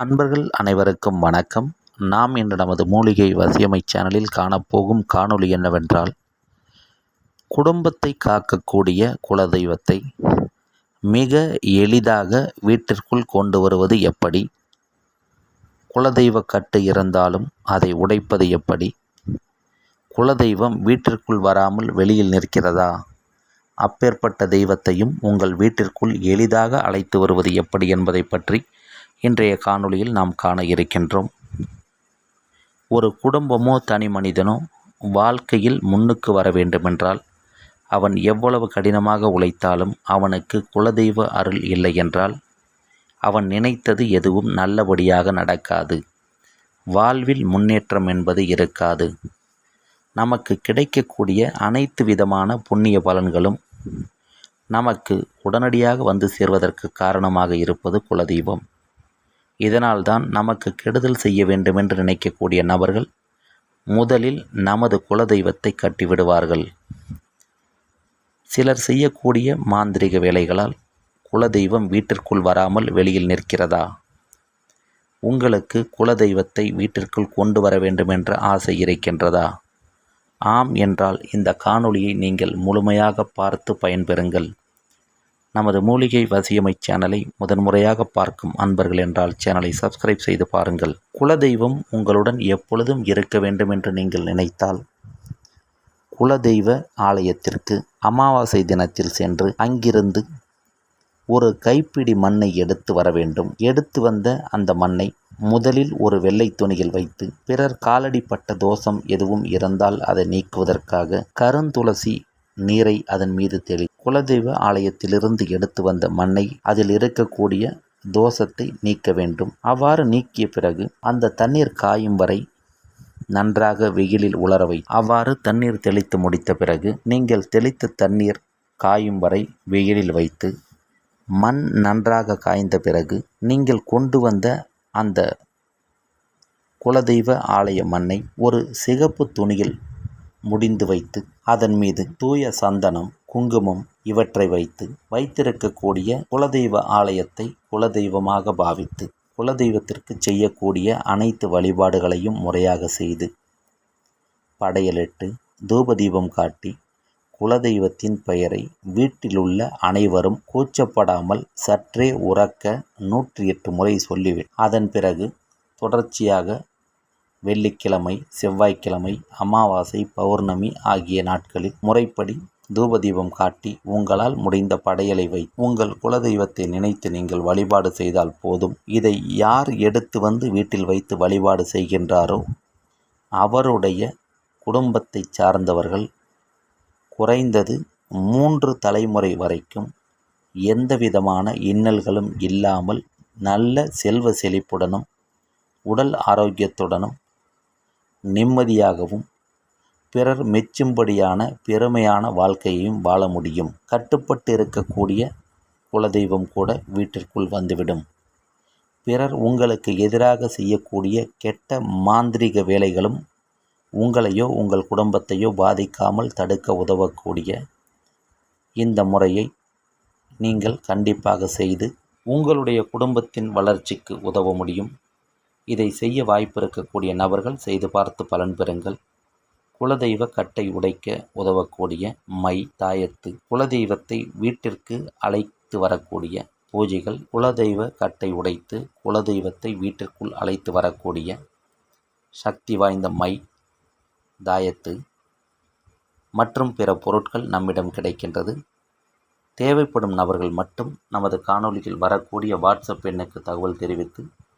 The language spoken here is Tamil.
அன்பர்கள் அனைவருக்கும் வணக்கம். நாம் இன்று நமது மூலிகை வசியமை சேனலில் காணப்போகும் காணொளி என்னவென்றால் குடும்பத்தை காக்கக்கூடிய குலதெய்வத்தை மிக எளிதாக வீட்டிற்குள் கொண்டு வருவது எப்படி? குலதெய்வ கட்டு இருந்தாலும் அதை உடைப்பது எப்படி? குலதெய்வம் வீட்டிற்குள் வராமல் வெளியில் நிற்கிறதா? அப்பேற்பட்ட தெய்வத்தையும் உங்கள் வீட்டிற்குள் எளிதாக அழைத்து வருவது எப்படி என்பதை பற்றி இன்றைய காணொளியில் நாம் காண இருக்கின்றோம். ஒரு குடும்பமோ தனி மனிதனோ வாழ்க்கையில் முன்னுக்கு வர வேண்டுமென்றால் அவன் எவ்வளவு கடினமாக உழைத்தாலும் அவனுக்கு குலதெய்வ அருள் இல்லை என்றால் அவன் நினைத்தது எதுவும் நல்லபடியாக நடக்காது. வாழ்வில் முன்னேற்றம் என்பது இருக்காது. நமக்கு கிடைக்கக்கூடிய அனைத்து விதமான புண்ணிய பலன்களும் நமக்கு உடனடியாக வந்து சேர்வதற்கு காரணமாக இருப்பது குலதெய்வம். இதனால்தான் நமக்கு கெடுதல் செய்ய வேண்டுமென்று நினைக்கக்கூடிய நபர்கள் முதலில் நமது குலதெய்வத்தை கட்டிவிடுவார்கள். சிலர் செய்யக்கூடிய மாந்திரிக வேலைகளால் குலதெய்வம் வீட்டிற்குள் வராமல் வெளியில் நிற்கிறதா? உங்களுக்கு குலதெய்வத்தை வீட்டிற்குள் கொண்டு வர வேண்டும் என்ற ஆசை இருக்கின்றதா? ஆம் என்றால் இந்த காணொளியை நீங்கள் முழுமையாக பார்த்து பயன்பெறுங்கள். நமது மூலிகை வசியமை சேனலை முதன்முறையாக பார்க்கும் அன்பர்கள் என்றால் சேனலை சப்ஸ்கிரைப் செய்து பாருங்கள். குலதெய்வம் உங்களுடன் எப்பொழுதும் இருக்க வேண்டும் என்று நீங்கள் நினைத்தால் குலதெய்வ ஆலயத்திற்கு அமாவாசை தினத்தில் சென்று அங்கிருந்து ஒரு கைப்பிடி மண்ணை எடுத்து வர வேண்டும். எடுத்து வந்த அந்த மண்ணை முதலில் ஒரு வெள்ளை துணியில் வைத்து பிறர் காலடிப்பட்ட தோஷம் எதுவும் இருந்தால் அதை நீக்குவதற்காக கருந்துளசி நீரை அதன் மீது தெளி. குலதெய்வ ஆலயத்திலிருந்து எடுத்து வந்த மண்ணை அதில் இருக்கக்கூடிய தோஷத்தை நீக்க வேண்டும். அவ்வாறு நீக்கிய பிறகு அந்த தண்ணீர் காயும் வரை நன்றாக வெயிலில் உலரவை அவ்வாறு தண்ணீர் தெளித்து முடித்த பிறகு நீங்கள் தெளித்த தண்ணீர் காயும் வரை வெயிலில் வைத்து மண் நன்றாக காய்ந்த பிறகு நீங்கள் கொண்டு வந்த அந்த குலதெய்வ ஆலய மண்ணை ஒரு சிகப்பு துணியில் முடிந்து வைத்து அதன் மீது தூய சந்தனம் குங்குமம் இவற்றை வைத்து வைத்திருக்கக்கூடிய குலதெய்வ ஆலயத்தை குலதெய்வமாக பாவித்து குலதெய்வத்திற்கு செய்யக்கூடிய அனைத்து வழிபாடுகளையும் முறையாக செய்து படையலிட்டு தூபதீபம் காட்டி குலதெய்வத்தின் பெயரை வீட்டிலுள்ள அனைவரும் கூச்சப்படாமல் சற்றே உறக்க நூற்றி எட்டு முறை சொல்லிவிட்டு அதன் பிறகு தொடர்ச்சியாக வெள்ளிக்கிழமை செவ்வாய்க்கிழமை அமாவாசை பௌர்ணமி ஆகிய நாட்களில் முறைப்படி தூபதீபம் காட்டி உங்களால் முடிந்த படையலை வை. உங்கள் குலதெய்வத்தை நினைத்து நீங்கள் வழிபாடு செய்தால் போதும். இதை யார் எடுத்து வந்து வீட்டில் வைத்து வழிபாடு செய்கின்றாரோ அவருடைய குடும்பத்தை சார்ந்தவர்கள் குறைந்தது மூன்று தலைமுறை வரைக்கும் எந்தவிதமான இன்னல்களும் இல்லாமல் நல்ல செல்வ செழிப்புடனும் உடல் ஆரோக்கியத்துடனும் நிம்மதியாகவும் பிறர் மெச்சும்படியான பெருமையான வாழ்க்கையையும் வாழ முடியும். கட்டுப்பட்டு இருக்கக்கூடிய குலதெய்வம் கூட வீட்டிற்குள் வந்துவிடும். பிறர் உங்களுக்கு எதிராக செய்யக்கூடிய கெட்ட மாந்திரிக வேலைகளும் உங்களையோ உங்கள் குடும்பத்தையோ பாதிக்காமல் தடுக்க உதவக்கூடிய இந்த முறையை நீங்கள் கண்டிப்பாக செய்து உங்களுடைய குடும்பத்தின் வளர்ச்சிக்கு உதவ முடியும். இதை செய்ய வாய்ப்பு இருக்கக்கூடிய நபர்கள் செய்து பார்த்து பலன் பெறுங்கள். குலதெய்வ கட்டை உடைக்க உதவக்கூடிய மை தாயத்து குலதெய்வத்தை வீட்டிற்கு அழைத்து வரக்கூடிய பூஜைகள் குலதெய்வ கட்டை உடைத்து குலதெய்வத்தை வீட்டிற்குள் அழைத்து வரக்கூடிய சக்தி வாய்ந்த மை தாயத்து மற்றும் பிற பொருட்கள் நம்மிடம் கிடைக்கின்றது. தேவைப்படும் நபர்கள் மட்டும் நமது காணொலியில் வரக்கூடிய வாட்ஸ்அப் எண்ணுக்கு தகவல் தெரிவித்து